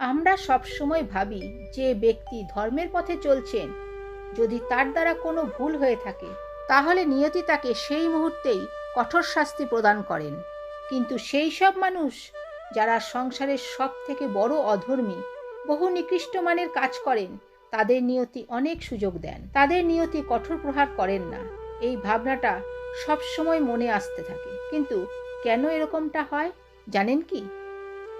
আমরা সবসময় ভাবি যে ব্যক্তি ধর্মের পথে চলছেন, যদি তার দ্বারা কোনো ভুল হয়ে থাকে, তাহলে নিয়তি তাকে সেই মুহূর্তেই কঠোর শাস্তি প্রদান করেন। কিন্তু সেই সব মানুষ, যারা সংসারের সব থেকে বড় অধর্মী, বহু নিকৃষ্ট মানের কাজ করেন, তাদের নিয়তি অনেক সুযোগ দেন। তাদের নিয়তি কঠোর প্রহার করেন না। এই ভাবনাটা সব সময় মনে আসতে থাকে। কিন্তু কেন এরকমটা হয়, জানেন কি?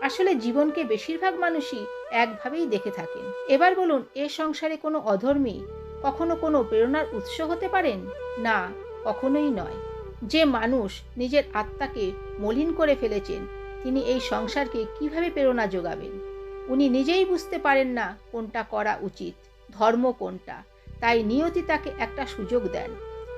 আসলে জীবনকে বেশিরভাগ মানুষই একভাবেই দেখে থাকেন। এবার বলুন, এ সংসারে কোনো অধর্মী কখনো কোনো প্রেরণার উৎস হতে পারেন? না, কখনোই নয়। যে মানুষ নিজের আত্মাকে মলিন করে ফেলেছেন, তিনি এই সংসারকে কীভাবে প্রেরণা যোগাবেন? উনি নিজেই বুঝতে পারেন না কোনটা করা উচিত, ধর্ম কোনটা। তাই নিয়তি তাকে একটা সুযোগ দেন।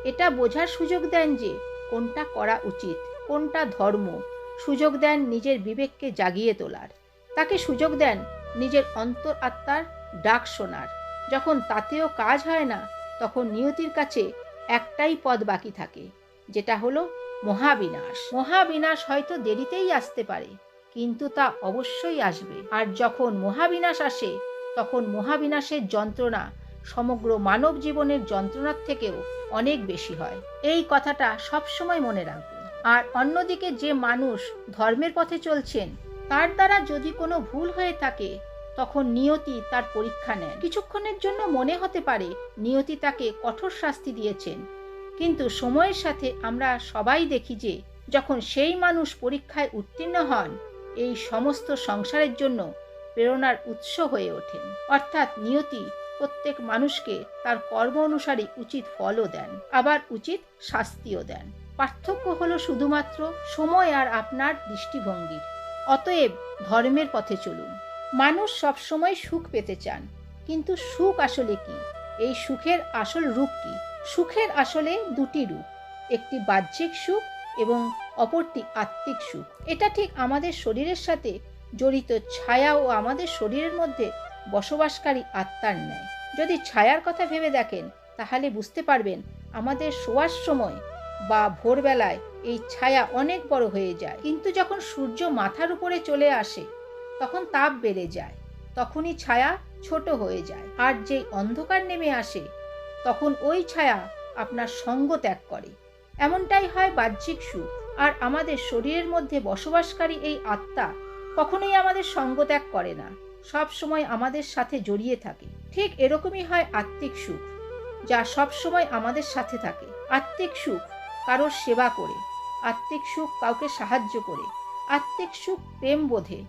এটা বোঝার সুযোগ দেন যে কোনটা করা উচিত, কোনটা ধর্ম সুযোগ দেন নিজের বিবেককে জাগিয়ে তোলার। তাকে সুযোগ দেন নিজের অন্তর আত্মার ডাক শোনার। যখন তাতেও কাজ হয় না, তখন নিয়তির কাছে একটাই পদ বাকি থাকে, যেটা হলো মহাবিনাশ। মহাবিনাশ হয়তো দেরিতেই আসতে পারে, কিন্তু তা অবশ্যই আসবে। আর যখন মহাবিনাশ আসে, তখন মহাবিনাশের যন্ত্রণা সমগ্র মানব জীবনের যন্ত্রণার থেকেও অনেক বেশি হয়। এই কথাটা সবসময় মনে রাখবেন আর অন্যদিকে যে মানুষ ধর্মের পথে চলছেন, তার দ্বারা যদি কোনো ভুল হয়ে থাকে, তখন নিয়তি তার পরীক্ষা নেন। কিছুক্ষণের জন্য মনে হতে পারে নিয়তি তাকে কঠোর শাস্তি দিয়েছেন। কিন্তু সময়ের সাথে আমরা সবাই দেখি যে, যখন সেই মানুষ পরীক্ষায় উত্তীর্ণ হন, এই সমস্ত সংসারের জন্য প্রেরণার উৎস হয়ে ওঠেন। অর্থাৎ নিয়তি প্রত্যেক মানুষকে তার কর্ম অনুসারী উচিত ফলও দেন, আবার উচিত শাস্তিও দেন। পার্থক্য হলো শুধুমাত্র সময় আর আপনার দৃষ্টিভঙ্গির। অতএব ধর্মের পথে চলুন। মানুষ সবসময় সুখ পেতে চান, কিন্তু সুখ আসলে কি? এই সুখের আসল রূপ কি? সুখের আসলে দুটি রূপ, একটি বাহ্যিক সুখ এবং অপরটি আত্মিক সুখ। এটা ঠিক আমাদের শরীরের সাথে জড়িত ছায়া ও আমাদের শরীরের মধ্যে বসবাসকারী আত্মার ন্যায়। যদি ছায়ার কথা ভেবে দেখেন, তাহলে বুঝতে পারবেন আমাদের শোয়ার সময় বা ভোরবেলায় এই ছায়া অনেক বড় হয়ে যায়। কিন্তু যখন সূর্য মাথার উপরে চলে আসে, তখন তাপ বেড়ে যায়। তখনই ছায়া ছোট হয়ে যায়। আর যেই অন্ধকার নেমে আসে, তখন ওই ছায়া আপনার সঙ্গ ত্যাগ করে। এমনটাই হয় বাহ্যিক সুখ। আর আমাদের শরীরের মধ্যে বসবাসকারী এই আত্মা কখনোই আমাদের সঙ্গ ত্যাগ করে না। সব সময় আমাদের সাথে জড়িয়ে থাকে। ঠিক এরকমই হয় আত্মিক সুখ, যা সব সময় আমাদের সাথে থাকে। আত্মিক সুখ কারোর সেবা করে, আত্মিক সুখ কাউকে সাহায্য করে, আত্মিক সুখ প্রেম বোধে,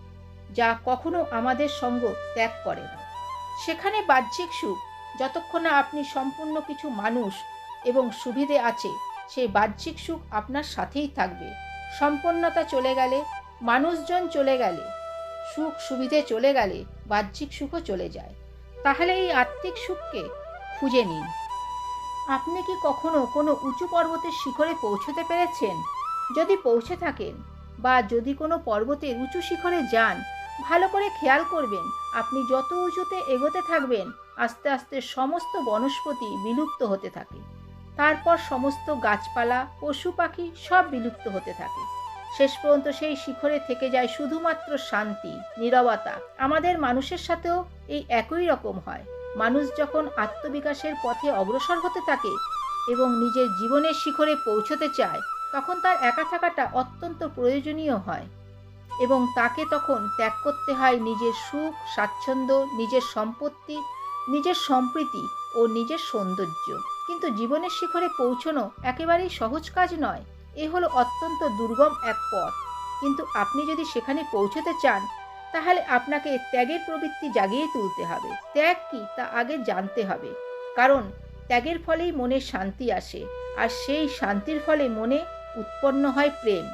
যা কখনো আমাদের সঙ্গ ত্যাগ করে না। সেখানে বাহ্যিক সুখ, যতক্ষণ না আপনি সম্পূর্ণ কিছু মানুষ এবং সুবিধে আছে, সেই বাহ্যিক সুখ আপনার সাথেই থাকবে। সম্পন্নতা চলে গেলে, মানুষজন চলে গেলে, সুখ সুবিধে চলে গেলে বাহ্যিক সুখও চলে যায়। তাহলে এই আত্মিক সুখকে খুঁজে নিন। আপনি কি কখনো কোনো উঁচু পর্বতের শিখরে পৌঁছতে পেরেছেন? যদি পৌঁছে থাকেন বা যদি কোনো পর্বতের উঁচু শিখরে যান, ভালো করে খেয়াল করবেন, আপনি যত উঁচুতে এগোতে থাকবেন, আস্তে আস্তে সমস্ত বনস্পতি বিলুপ্ত হতে থাকে। তারপর সমস্ত গাছপালা, পশু পাখি সব বিলুপ্ত হতে থাকে। শেষ পর্যন্ত সেই শিখরে থেকে যায় শুধুমাত্র শান্তি, নীরবতা। আমাদের মানুষের সাথেও এই একই রকম হয়। মানুষ যখন আত্মবিকাশের পথে অগ্রসর হতে থাকে এবং নিজের জীবনের শিখরে পৌঁছতে চায়, তখন তার একা থাকাটা অত্যন্ত প্রয়োজনীয় হয় এবং তাকে তখন ত্যাগ করতে হয় নিজের সুখ, স্বাচ্ছন্দ্য, নিজের সম্পত্তি, নিজের সম্প্রীতি ও নিজের সৌন্দর্য। কিন্তু জীবনের শিখরে পৌঁছনো একেবারেই সহজ কাজ নয়, এ হলো অত্যন্ত দুর্গম এক পথ। কিন্তু আপনি যদি সেখানে পৌঁছতে চান তাহলে আপনাকে ত্যাগের প্রবৃত্তি জাগিয়ে তুলতে হবে। ত্যাগ কি? তা আগে জানতে হবে। কারণ ত্যাগের ফলেই মনে শান্তি আসে, আর সেই শান্তির ফলে মনে উৎপন্ন হয় প্রেম।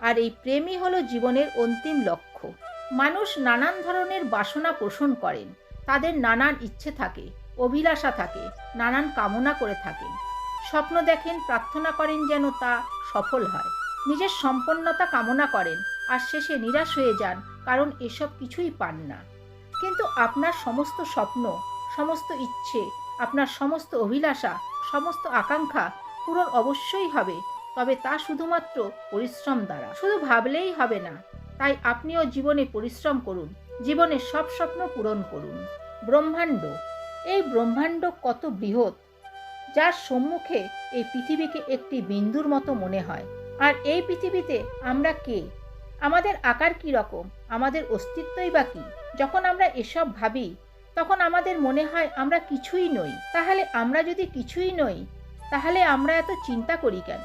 আর এই প্রেমই হলো জীবনের অন্তিম লক্ষ্য। মানুষ নানান ধরনের বাসনা পোষণ করেন। তাদের নানান ইচ্ছে থাকে, অভিলাষা থাকে, নানান কামনা করে থাকেন। স্বপ্ন দেখেন, প্রার্থনা করেন যেন তা সফল হয়। নিজের সম্পন্নতা কামনা করেন আর শেষে নিরাশ হয়ে যান, কারণ এসব কিছুই পান না। কিন্তু আপনার সমস্ত স্বপ্ন, সমস্ত ইচ্ছে, আপনার সমস্ত অভিলাষা, সমস্ত আকাঙ্ক্ষা পূরণ অবশ্যই হবে, তবে তা শুধুমাত্র পরিশ্রম দ্বারা। শুধু ভাবলেই হবে না, তাই আপনিও জীবনে পরিশ্রম করুন জীবনের সব স্বপ্ন পূরণ করুন। ব্রহ্মাণ্ড, এই ব্রহ্মাণ্ড কত বৃহৎ, যার সম্মুখে এই পৃথিবীকে একটি বিন্দুর মতো মনে হয়, আর এই পৃথিবীতে আমরা কে? আমাদের আকার কি রকম? আমাদের অস্তিত্বই বা কী? যখন আমরা এসব ভাবি, তখন আমাদের মনে হয় আমরা কিছুই নই। তাহলে আমরা যদি কিছুই নই, তাহলে আমরা এত চিন্তা করি কেন?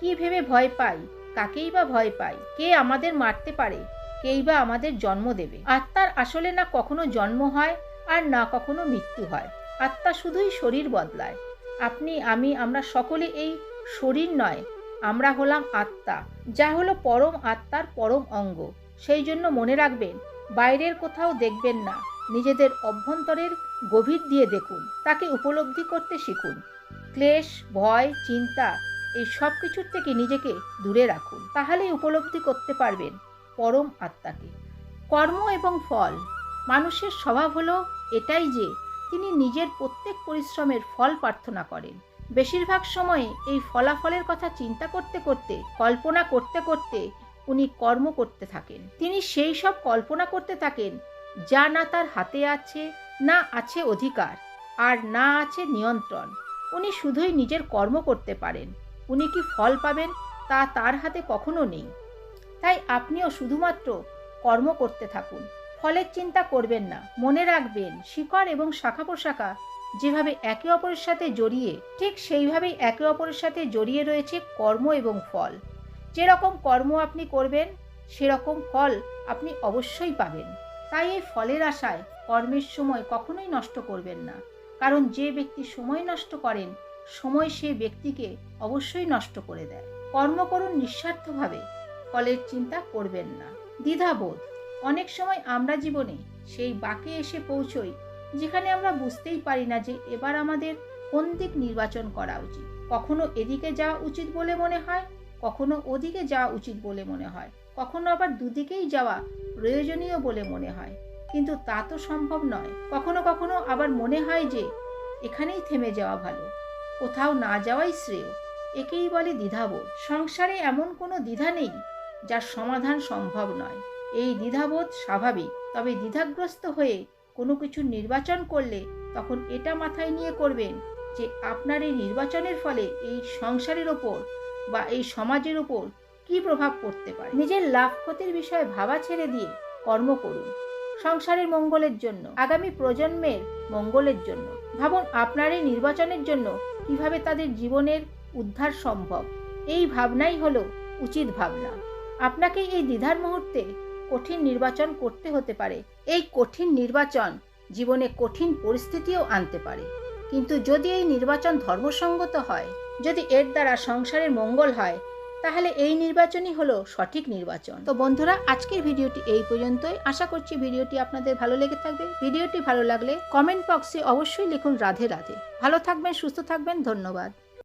কি ভেবে ভয় পাই? কাকেই বা ভয় পাই? কে আমাদের মারতে পারে? কেই বা আমাদের জন্ম দেবে? আত্মার আসলে না কখনো জন্ম হয় আর না কখনো মৃত্যু হয়। আত্মা শুধুই শরীর বদলায়। আপনি, আমি, আমরা সকলে এই শরীর নয় আমরা হলাম আত্মা, যা হলো পরম আত্মার পরম অঙ্গ। সেই জন্য মনে রাখবেন, বাইরের কোথাও দেখবেন না, নিজেদের অভ্যন্তরের গভীর দিয়ে দেখুন, তাকে উপলব্ধি করতে শিখুন। ক্লেশ, ভয়, চিন্তা, এই সব কিছুর থেকে নিজেকে দূরে রাখুন, তাহলেই উপলব্ধি করতে পারবেন পরম আত্মাকে। কর্ম এবং ফল, মানুষের স্বভাব হলো এটাই যে, তিনি নিজের প্রত্যেক পরিশ্রমের ফল প্রার্থনা করেন। বেশিরভাগ সময়ে এই ফলাফলের কথা চিন্তা করতে করতে, কল্পনা করতে করতে উনি কর্ম করতে থাকেন। তিনি সেই সব কল্পনা করতে থাকেন যা না তার হাতে আছে, না আছে অধিকার, আর না আছে নিয়ন্ত্রণ। উনি শুধুই নিজের কর্ম করতে পারেন। উনি কি ফল পাবেন তা তার হাতে কখনো নেই। তাই আপনিও শুধুমাত্র কর্ম করতে থাকুন। ফলের চিন্তা করবেন না। মনে রাখবেন, শিকড় এবং শাখা পোশাখা যেভাবে একে অপরের সাথে জড়িয়ে, ঠিক সেইভাবেই একে অপরের সাথে জড়িয়ে রয়েছে কর্ম এবং ফল। যেরকম কর্ম আপনি করবেন, সেরকম ফল আপনি অবশ্যই পাবেন। তাই এই ফলের আশায় কর্মের সময় কখনোই নষ্ট করবেন না। কারণ যে ব্যক্তি সময় নষ্ট করেন, সময় সে ব্যক্তিকে অবশ্যই নষ্ট করে দেয়। কর্ম করুন নিঃস্বার্থভাবে, ফলের চিন্তা করবেন না। দ্বিধাবোধ, অনেক সময় আমরা জীবনে সেই বাকে এসে পৌঁছই যেখানে আমরা বুঝতেই পারি না যে এবার আমাদের কোন দিক নির্বাচন করা উচিত। কখনো এদিকে যাওয়া উচিত বলে মনে হয়, কখনো ওদিকে যাওয়া উচিত বলে মনে হয়। কখনো আবার দুদিকেই যাওয়া প্রয়োজনীয় বলে মনে হয়। কিন্তু তা তো সম্ভব নয়। কখনো কখনো আবার মনে হয় যে এখানেই থেমে যাওয়া ভালো। কোথাও না যাওয়াই শ্রেয়। একেই বলে দ্বিধাবোধ। সংসারে এমন কোনো দ্বিধা নেই যার সমাধান সম্ভব নয়। এই দ্বিধাবোধ স্বাভাবিক, তবে দ্বিধাগ্রস্ত হয়ে কোনো কিছু নির্বাচন করলে তখন এটা মাথায় নিয়ে করবেন যে আপনার এই নির্বাচনের ফলে এই সংসারের ওপর বা এই সমাজের ওপর কী প্রভাব পড়তে পারে? নিজের লাভ ক্ষতির বিষয়ে ভাবা ছেড়ে দিয়ে কর্ম করুন। সংসারের মঙ্গলের জন্য, আগামী প্রজন্মের মঙ্গলের জন্য। ভাবুন আপনার এই নির্বাচনের জন্য কীভাবে তাদের জীবনের উদ্ধার সম্ভব। এই ভাবনাই হলো উচিত ভাবনা। আপনাকে এই দ্বিধার মুহূর্তে কঠিন নির্বাচন করতে হতে পারে। এই কঠিন নির্বাচন জীবনে কঠিন পরিস্থিতিও আনতে পারে। কিন্তু যদি এই নির্বাচন ধর্মসঙ্গত হয়, যদি এর দ্বারা সংসারের মঙ্গল হয়, তাহলে এই নির্বাচনই হলো সঠিক নির্বাচন। তো বন্ধুরা, আজকের ভিডিওটি এই পর্যন্তই। আশা করছি ভিডিওটি আপনাদের ভালো লেগে থাকবে। ভিডিওটি ভালো লাগলে কমেন্ট বক্সে অবশ্যই লিখুন রাধে রাধে। ভালো থাকবেন, সুস্থ থাকবেন, ধন্যবাদ।